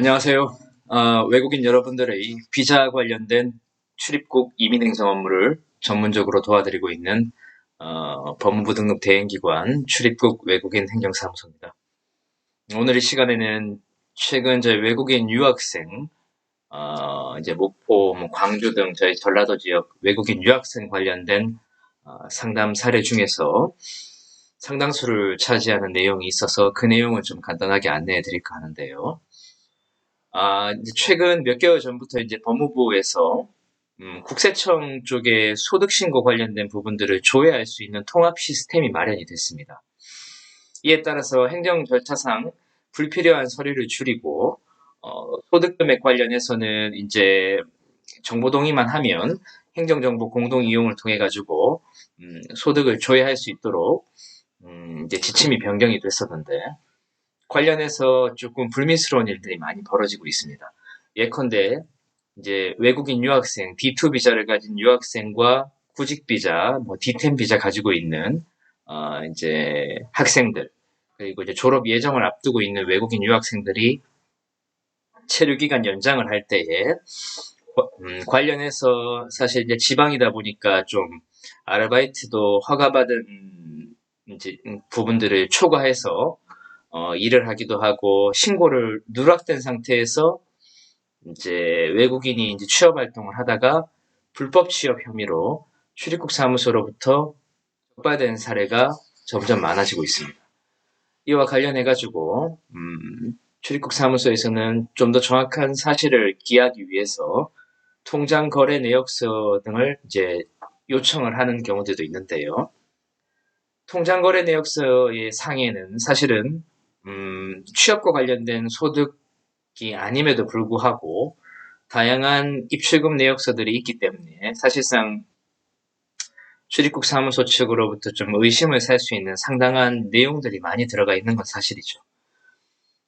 안녕하세요. 어, 외국인 여러분들의 비자 관련된 출입국 이민 행정 업무를 전문적으로 도와드리고 있는 어, 법무부 등록 대행기관 출입국 외국인 행정사무소입니다. 오늘 이 시간에는 최근 저희 외국인 유학생, 어, 이제 목포, 뭐 광주 등 저희 전라도 지역 외국인 유학생 관련된 어, 상담 사례 중에서 상당수를 차지하는 내용이 있어서 그 내용을 좀 간단하게 안내해 드릴까 하는데요. 아, 이제 최근 몇 개월 전부터 이제 법무부에서 음, 국세청 쪽에 소득신고 관련된 부분들을 조회할 수 있는 통합 시스템이 마련이 됐습니다. 이에 따라서 행정 절차상 불필요한 서류를 줄이고 어, 소득 금액 관련해서는 이제 정보 동의만 하면 행정정보 공동 이용을 통해 가지고 음, 소득을 조회할 수 있도록 음, 이제 지침이 변경이 됐었는데 관련해서 조금 불미스러운 일들이 많이 벌어지고 있습니다. 예컨대 이제 외국인 유학생 D2 비자를 가진 유학생과 구직 비자, 뭐 D10 비자 가지고 있는 어, 이제 학생들 그리고 이제 졸업 예정을 앞두고 있는 외국인 유학생들이 체류 기간 연장을 할 때에 음, 관련해서 사실 이제 지방이다 보니까 좀 아르바이트도 허가받은 이제 부분들을 초과해서 어, 일을 하기도 하고 신고를 누락된 상태에서 이제 외국인이 이제 취업 활동을 하다가 불법 취업 혐의로 출입국 사무소로부터 적발된 사례가 점점 많아지고 있습니다. 이와 관련해 가지고 음, 출입국 사무소에서는 좀 더 정확한 사실을 기하기 위해서 통장 거래 내역서 등을 이제 요청을 하는 경우들도 있는데요. 통장 거래 내역서의 상에는 사실은 음, 취업과 관련된 소득이 아님에도 불구하고 다양한 입출금 내역서들이 있기 때문에 사실상 출입국 사무소 측으로부터 좀 의심을 살 수 있는 상당한 내용들이 많이 들어가 있는 건 사실이죠.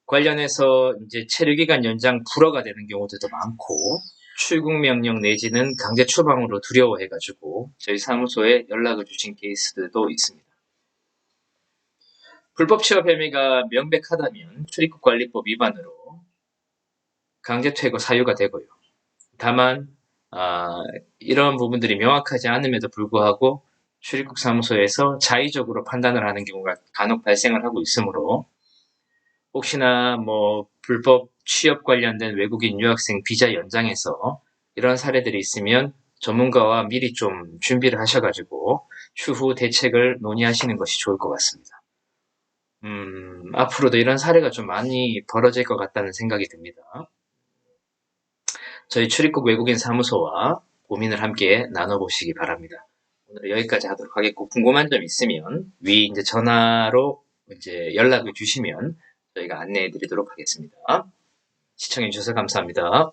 관련해서 이제 체류 기간 연장 불허가 되는 경우들도 많고 출국 명령 내지는 강제 추방으로 두려워해가지고 저희 사무소에 연락을 주신 케이스들도 있습니다. 불법 취업 혐의가 명백하다면 출입국 관리법 위반으로 강제 퇴거 사유가 되고요. 다만 아, 이런 부분들이 명확하지 않음에도 불구하고 출입국 사무소에서 자의적으로 판단을 하는 경우가 간혹 발생을 하고 있으므로 혹시나 뭐 불법 취업 관련된 외국인 유학생 비자 연장에서 이런 사례들이 있으면 전문가와 미리 좀 준비를 하셔가지고 추후 대책을 논의하시는 것이 좋을 것 같습니다. 음, 앞으로도 이런 사례가 좀 많이 벌어질 것 같다는 생각이 듭니다. 저희 출입국 외국인 사무소와 고민을 함께 나눠보시기 바랍니다. 오늘 여기까지 하도록 하겠고 궁금한 점 있으면 위 이제 전화로 이제 연락을 주시면 저희가 안내해 드리도록 하겠습니다. 시청해 주셔서 감사합니다.